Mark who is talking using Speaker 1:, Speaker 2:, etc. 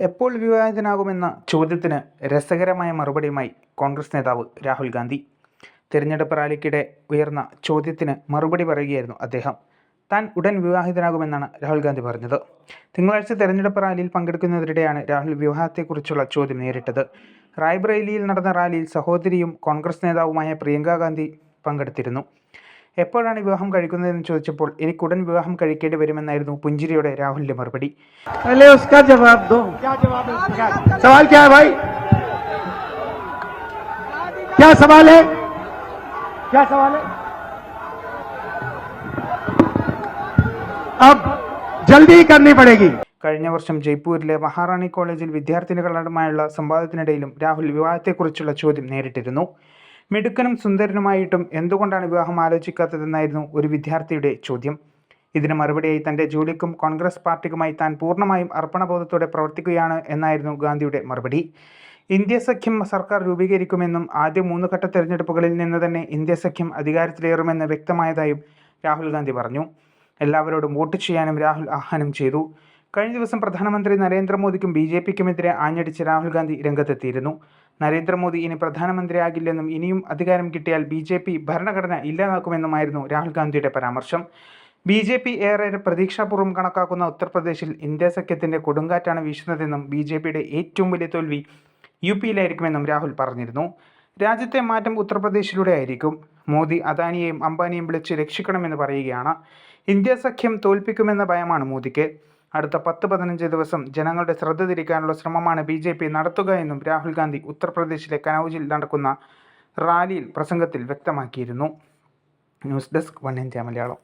Speaker 1: എപ്പോൾ വിവാഹിതനാകുമെന്ന ചോദ്യത്തിന് രസകരമായ മറുപടിയുമായി കോൺഗ്രസ് നേതാവ് രാഹുൽ ഗാന്ധി. തിരഞ്ഞെടുപ്പ് റാലിക്കിടെ ഉയർന്ന ചോദ്യത്തിന് മറുപടി പറയുകയായിരുന്നു അദ്ദേഹം. താൻ ഉടൻ വിവാഹിതനാകുമെന്നാണ് രാഹുൽ ഗാന്ധി പറഞ്ഞത്. തിങ്കളാഴ്ച തെരഞ്ഞെടുപ്പ് റാലിയിൽ പങ്കെടുക്കുന്നതിനിടെയാണ് രാഹുൽ വിവാഹത്തെക്കുറിച്ചുള്ള ചോദ്യം നേരിട്ടത്. റായ്ബറേലിയിൽ നടന്ന റാലിയിൽ സഹോദരിയും കോൺഗ്രസ് നേതാവുമായ പ്രിയങ്ക ഗാന്ധി പങ്കെടുത്തിരുന്നു. എപ്പോഴാണ് വിവാഹം കഴിക്കുന്നതെന്ന് ചോദിച്ചപ്പോൾ എനിക്ക് ഉടൻ വിവാഹം കഴിക്കേണ്ടി വരുമെന്നായിരുന്നു പുഞ്ചിരിയുടെ രാഹുലിന്റെ മറുപടി. കഴിഞ്ഞ വർഷം ജയ്പൂരിലെ മഹാറാണി കോളേജിൽ വിദ്യാർത്ഥിനികളുമായുള്ള സംവാദത്തിനിടയിലും രാഹുൽ വിവാഹത്തെക്കുറിച്ചുള്ള ചോദ്യം നേരിട്ടിരുന്നു. മിടുക്കനും സുന്ദരനുമായിട്ടും എന്തുകൊണ്ടാണ് വിവാഹം ആലോചിക്കാത്തതെന്നായിരുന്നു ഒരു വിദ്യാർത്ഥിയുടെ ചോദ്യം. ഇതിന് മറുപടിയായി തന്റെ ജോലിക്കും കോൺഗ്രസ് പാർട്ടിക്കുമായി താൻ പൂർണമായും അർപ്പണബോധത്തോടെ പ്രവർത്തിക്കുകയാണ് എന്നായിരുന്നു ഗാന്ധിയുടെ മറുപടി. ഇന്ത്യ സഖ്യം സർക്കാർ രൂപീകരിക്കുമെന്നും ആദ്യ മൂന്ന് ഘട്ട തെരഞ്ഞെടുപ്പുകളിൽ നിന്ന് തന്നെ ഇന്ത്യ സഖ്യം അധികാരത്തിലേറുമെന്ന് വ്യക്തമായതായും രാഹുൽ ഗാന്ധി പറഞ്ഞു. എല്ലാവരോടും വോട്ട് ചെയ്യാനും രാഹുൽ ആഹ്വാനം ചെയ്തു. കഴിഞ്ഞ ദിവസം പ്രധാനമന്ത്രി നരേന്ദ്രമോദിക്കും ബി ജെ പിക്കുമെതിരെ ആഞ്ഞടിച്ച് രാഹുൽ ഗാന്ധി രംഗത്തെത്തിയിരുന്നു. നരേന്ദ്രമോദി ഇനി പ്രധാനമന്ത്രിയാകില്ലെന്നും ഇനിയും അധികാരം കിട്ടിയാൽ ബി ജെ പി ഭരണഘടന ഇല്ലാതാക്കുമെന്നുമായിരുന്നു രാഹുൽ ഗാന്ധിയുടെ പരാമർശം. ബി ജെ പി ഏറെ പ്രതീക്ഷാപൂർവം കണക്കാക്കുന്ന ഉത്തർപ്രദേശിൽ ഇന്ത്യ സഖ്യത്തിന്റെ കൊടുങ്കാറ്റാണ് വീശുന്നതെന്നും ബി ജെ പിയുടെ ഏറ്റവും വലിയ തോൽവി യു പിയിലായിരിക്കുമെന്നും രാഹുൽ പറഞ്ഞിരുന്നു. രാജ്യത്തെ മാറ്റം ഉത്തർപ്രദേശിലൂടെ ആയിരിക്കും. മോദി അദാനിയെയും അംബാനിയെയും വിളിച്ച് രക്ഷിക്കണമെന്ന് പറയുകയാണ്. ഇന്ത്യ സഖ്യം തോൽപ്പിക്കുമെന്ന ഭയമാണ് മോദിക്ക്. അടുത്ത പത്ത് പതിനഞ്ച് ദിവസം ജനങ്ങളുടെ ശ്രദ്ധ തിരിക്കാനുള്ള ശ്രമമാണ് ബി ജെ പി നടത്തുക എന്നും രാഹുൽ ഗാന്ധി ഉത്തർപ്രദേശിലെ കനൌജിൽ നടക്കുന്ന റാലിയിൽ പ്രസംഗത്തിൽ വ്യക്തമാക്കിയിരുന്നു. News desk one India Malayalam.